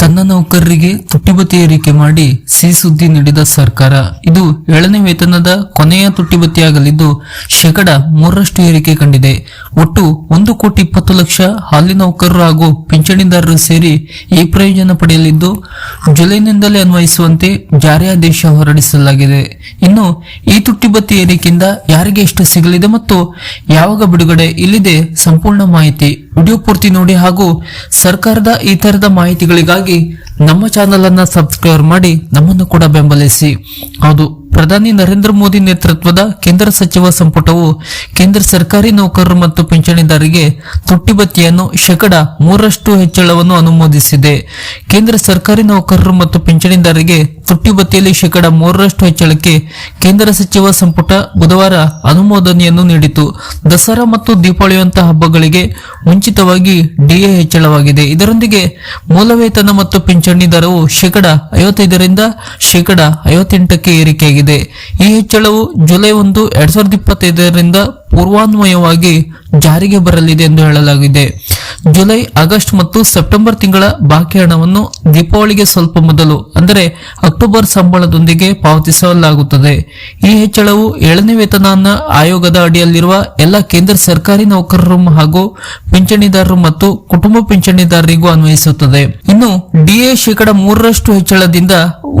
ತನ್ನ ನೌಕರರಿಗೆ ತುಟ್ಟಿಬತ್ತಿ ಏರಿಕೆ ಮಾಡಿ ಸಿಹಿ ಸುದ್ದಿ ನೀಡಿದ ಸರ್ಕಾರ. ಇದು ಏಳನೇ ವೇತನದ ಕೊನೆಯ ತುಟ್ಟಿಬತ್ತಿಯಾಗಲಿದ್ದು, ಶೇಕಡ ಮೂರರಷ್ಟು ಏರಿಕೆ ಕಂಡಿದೆ. ಒಟ್ಟು ಒಂದು ಕೋಟಿ ಇಪ್ಪತ್ತು ಲಕ್ಷ ಹಾಲಿ ನೌಕರರು ಹಾಗೂ ಪಿಂಚಣಿದಾರರು ಸೇರಿ ಈ ಪ್ರಯೋಜನ ಪಡೆಯಲಿದ್ದು, ಜುಲೈನಿಂದಲೇ ಅನ್ವಯಿಸುವಂತೆ ಜಾರಿ ಆದೇಶ ಹೊರಡಿಸಲಾಗಿದೆ. ಇನ್ನು ಈ ತುಟ್ಟಿಬತ್ತಿ ಏರಿಕೆಯಿಂದ ಯಾರಿಗೆ ಎಷ್ಟು ಸಿಗಲಿದೆ ಮತ್ತು ಯಾವಾಗ ಬಿಡುಗಡೆ ಇಲ್ಲಿದೆ ಸಂಪೂರ್ಣ ಮಾಹಿತಿ. ವಿಡಿಯೋ ಪೂರ್ತಿ ನೋಡಿ ಹಾಗೂ ಸರ್ಕಾರದ ಈ ತರದ ಮಾಹಿತಿಗಳಿಗಾಗಿ ನಮ್ಮ ಚಾನೆಲ್ ಅನ್ನ ಸಬ್ಸ್ಕ್ರೈಬ್ ಮಾಡಿ ನಮ್ಮನ್ನು ಕೂಡ ಬೆಂಬಲಿಸಿ. ಹೌದು, ಪ್ರಧಾನಿ ನರೇಂದ್ರ ಮೋದಿ ನೇತೃತ್ವದ ಕೇಂದ್ರ ಸಚಿವ ಸಂಪುಟವು ಕೇಂದ್ರ ಸರ್ಕಾರಿ ನೌಕರರು ಮತ್ತು ಪಿಂಚಣಿದಾರರಿಗೆ ತುಟ್ಟಿಬತ್ತಿಯನ್ನು ಶೇಕಡ ಮೂರರಷ್ಟು ಹೆಚ್ಚಳವನ್ನು ಅನುಮೋದಿಸಿದೆ. ಕೇಂದ್ರ ಸರ್ಕಾರಿ ನೌಕರರು ಮತ್ತು ಪಿಂಚಣಿದಾರರಿಗೆ ತುಟ್ಟಿಬತ್ತಿಯಲ್ಲಿ ಶೇಕಡ ಮೂರರಷ್ಟು ಹೆಚ್ಚಳಕ್ಕೆ ಕೇಂದ್ರ ಸಚಿವ ಸಂಪುಟ ಬುಧವಾರ ಅನುಮೋದನೆಯನ್ನು ನೀಡಿತು ದಸರಾ ಮತ್ತು ದೀಪಾವಳಿಯಂತಹ ಹಬ್ಬಗಳಿಗೆ ಮುಂಚಿತವಾಗಿ ಡಿಎ ಹೆಚ್ಚಳವಾಗಿದೆ. ಇದರೊಂದಿಗೆ ಮೂಲ ವೇತನ ಮತ್ತು ಪಿಂಚಣಿ ದರವು ಶೇಕಡ ಐವತ್ತೈದರಿಂದ ಶೇಕಡ ಐವತ್ತೆಂಟಕ್ಕೆ ಏರಿಕೆಯಾಗಿದೆ. ಈ ಹೆಚ್ಚಳವು ಜುಲೈ ಒಂದು, ಎರಡ್ ಸಾವಿರದ ಇಪ್ಪತ್ತೈದರಿಂದ ಪೂರ್ವಾನ್ವಯವಾಗಿ ಜಾರಿಗೆ ಬರಲಿದೆ ಎಂದು ಹೇಳಲಾಗಿದೆ. ಜುಲೈ, ಆಗಸ್ಟ್ ಮತ್ತು ಸೆಪ್ಟೆಂಬರ್ ತಿಂಗಳ ಬಾಕಿ ಹಣವನ್ನು ದೀಪಾವಳಿಗೆ ಸ್ವಲ್ಪ ಮೊದಲು, ಅಂದರೆ ಅಕ್ಟೋಬರ್ ಸಂಬಳದೊಂದಿಗೆ ಪಾವತಿಸಲಾಗುತ್ತದೆ. ಈ ಹೆಚ್ಚಳವು ಏಳನೇ ವೇತನಾನ ಆಯೋಗದ ಅಡಿಯಲ್ಲಿರುವ ಎಲ್ಲ ಕೇಂದ್ರ ಸರ್ಕಾರಿ ನೌಕರರು ಹಾಗೂ ಪಿಂಚಣಿದಾರರು ಮತ್ತು ಕುಟುಂಬ ಪಿಂಚಣಿದಾರರಿಗೂ ಅನ್ವಯಿಸುತ್ತದೆ. ಇನ್ನು ಡಿಎ ಶೇಕಡ ಮೂರರಷ್ಟು ಹೆಚ್ಚಳದಿಂದ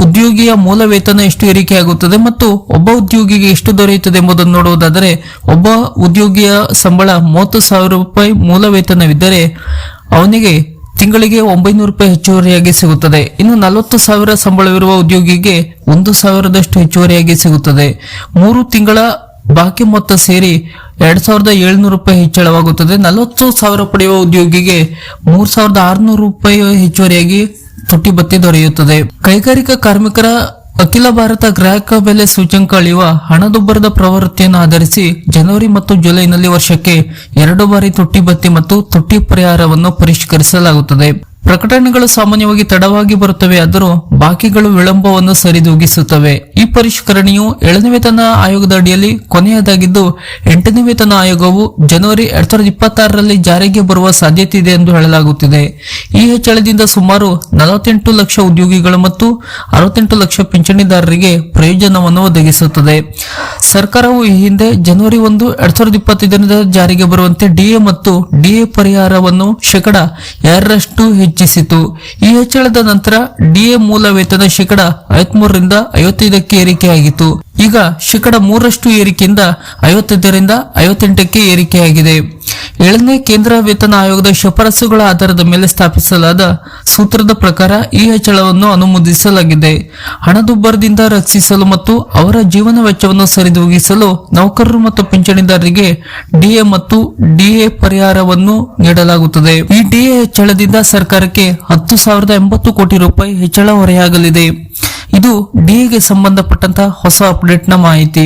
ಉದ್ಯೋಗಿಯ ಮೂಲ ವೇತನ ಎಷ್ಟು ಏರಿಕೆಯಾಗುತ್ತದೆ ಮತ್ತು ಒಬ್ಬ ಉದ್ಯೋಗಿಗೆ ಎಷ್ಟು ದೊರೆಯುತ್ತದೆ ಎಂಬುದನ್ನು ನೋಡುವುದಾದರೆ, ಒಬ್ಬ ಉದ್ಯೋಗಿಯ ಸಂಬಳ ಮೂವತ್ತು ಸಾವಿರ ರೂಪಾಯಿ ಮೂಲ ವೇತನವಿದ್ದರೆ ಅವನಿಗೆ ತಿಂಗಳಿಗೆ ಒಂಬೈನೂರು ರೂಪಾಯಿ ಹೆಚ್ಚುವರಿಯಾಗಿ ಸಿಗುತ್ತದೆ. ಇನ್ನು ನಲವತ್ತು ಸಾವಿರ ಸಂಬಳವಿರುವ ಉದ್ಯೋಗಿಗೆ ಒಂದು ಸಾವಿರದಷ್ಟು ಹೆಚ್ಚುವರಿಯಾಗಿ ಸಿಗುತ್ತದೆ. ಮೂರು ತಿಂಗಳ ಬಾಕಿ ಮೊತ್ತ ಸೇರಿ ಎರಡ್ ಸಾವಿರದ ಏಳ್ನೂರು ರೂಪಾಯಿ ಹೆಚ್ಚಳವಾಗುತ್ತದೆ. ನಲವತ್ತು ಸಾವಿರ ಪಡೆಯುವ ಉದ್ಯೋಗಿಗೆ ಮೂರ್ ಸಾವಿರದ ಆರುನೂರು ರೂಪಾಯಿ ಹೆಚ್ಚುವರಿಯಾಗಿ ತುಟ್ಟಿ ಭತ್ಯೆ ದೊರೆಯುತ್ತದೆ. ಕೈಗಾರಿಕಾ ಕಾರ್ಮಿಕರ ಅಖಿಲ ಭಾರತ ಗ್ರಾಹಕ ಬೆಲೆ ಸೂಚ್ಯಂಕ ಅಳೆಯುವ ಹಣದುಬ್ಬರದ ಪ್ರವೃತ್ತಿಯನ್ನು ಆಧರಿಸಿ ಜನವರಿ ಮತ್ತು ಜುಲೈನಲ್ಲಿ ವರ್ಷಕ್ಕೆ ಎರಡು ಬಾರಿ ತುಟ್ಟಿ ಭತ್ಯೆ ಮತ್ತು ತುಟ್ಟಿ ಪರಿಹಾರವನ್ನು ಪರಿಷ್ಕರಿಸಲಾಗುತ್ತದೆ. ಪ್ರಕಟಣೆಗಳು ಸಾಮಾನ್ಯವಾಗಿ ತಡವಾಗಿ ಬರುತ್ತವೆ, ಆದರೂ ಬಾಕಿಗಳು ವಿಳಂಬವನ್ನು ಸರಿದೂಗಿಸುತ್ತವೆ. ಈ ಪರಿಷ್ಕರಣೆಯು ಏಳನೇ ವೇತನ ಆಯೋಗದ ಅಡಿಯಲ್ಲಿ ಕೊನೆಯದಾಗಿದ್ದು, ಎಂಟನೇ ವೇತನ ಆಯೋಗವು ಜನವರಿ ಎರಡ್ ಸಾವಿರದ ಇಪ್ಪತ್ತಾರರಲ್ಲಿ ಜಾರಿಗೆ ಬರುವ ಸಾಧ್ಯತೆ ಇದೆ ಎಂದು ಹೇಳಲಾಗುತ್ತಿದೆ. ಈ ಹೆಚ್ಚಳದಿಂದ ಸುಮಾರು ನಲವತ್ತೆಂಟು ಲಕ್ಷ ಉದ್ಯೋಗಿಗಳು ಮತ್ತು ಅರವತ್ತೆಂಟು ಲಕ್ಷ ಪಿಂಚಣಿದಾರರಿಗೆ ಪ್ರಯೋಜನವನ್ನು ಒದಗಿಸುತ್ತದೆ. ಸರ್ಕಾರವು ಈ ಹಿಂದೆ ಜನವರಿ ಒಂದು ಎರಡ್ ಸಾವಿರದ ಇಪ್ಪತ್ತೈದರಿಂದ ಜಾರಿಗೆ ಬರುವಂತೆ ಡಿಎ ಮತ್ತು ಡಿಎ ಪರಿಹಾರವನ್ನು ಶೇಕಡ ಎರಡರಷ್ಟು ಹೆಚ್ಚಿಸಿತು ಈ ಹೆಚ್ಚಳದ ನಂತರ ಡಿಎ ಮೂಲ ವೇತನ ಶೇಕಡ ಐವತ್ಮೂರರಿಂದ ಐವತ್ತೈದಕ್ಕೆ ಏರಿಕೆಯಾಗಿತ್ತು. ಈಗ ಶೇಕಡ ಮೂರರಷ್ಟು ಏರಿಕೆಯಿಂದ ಐವತ್ತೈದರಿಂದ ಐವತ್ತೆಂಟಕ್ಕೆ ಏರಿಕೆಯಾಗಿದೆ. ಏಳನೇ ಕೇಂದ್ರ ವೇತನ ಆಯೋಗದ ಶಿಫಾರಸುಗಳ ಆಧಾರದ ಮೇಲೆ ಸ್ಥಾಪಿಸಲಾದ ಸೂತ್ರದ ಪ್ರಕಾರ ಈ ಹೆಚ್ಚಳವನ್ನು ಅನುಮೋದಿಸಲಾಗಿದೆ. ಹಣದುಬ್ಬರದಿಂದ ರಕ್ಷಿಸಲು ಮತ್ತು ಅವರ ಜೀವನ ವೆಚ್ಚವನ್ನು ಸರಿದೂಗಿಸಲು ನೌಕರರು ಮತ್ತು ಪಿಂಚಣಿದಾರರಿಗೆ ಡಿಎ ಮತ್ತು ಡಿಎ ಪರಿಹಾರವನ್ನು ನೀಡಲಾಗುತ್ತದೆ. ಈ ಡಿಎ ಹೆಚ್ಚಳದಿಂದ ಸರ್ಕಾರಕ್ಕೆ ಹತ್ತು ಸಾವಿರದ ಎಂಬತ್ತು ಕೋಟಿ ರೂಪಾಯಿ ಹೆಚ್ಚಳ ಹೊರೆಯಾಗಲಿದೆ. ಇದು ಡಿಎಗೆ ಸಂಬಂಧಪಟ್ಟಂತ ಹೊಸ ಅಪ್ಡೇಟ್ನ ಮಾಹಿತಿ.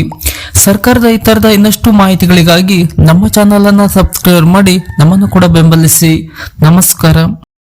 ಸರ್ಕಾರದ ಈ ತರದ ಇನ್ನಷ್ಟು ಮಾಹಿತಿಗಳಿಗಾಗಿ ನಮ್ಮ ಚಾನಲ್ ಅನ್ನ ಸಬ್ಸ್ಕ್ರೈಬ್ ಮಾಡಿ ನಮ್ಮನ್ನು ಕೂಡ ಬೆಂಬಲಿಸಿ. ನಮಸ್ಕಾರ.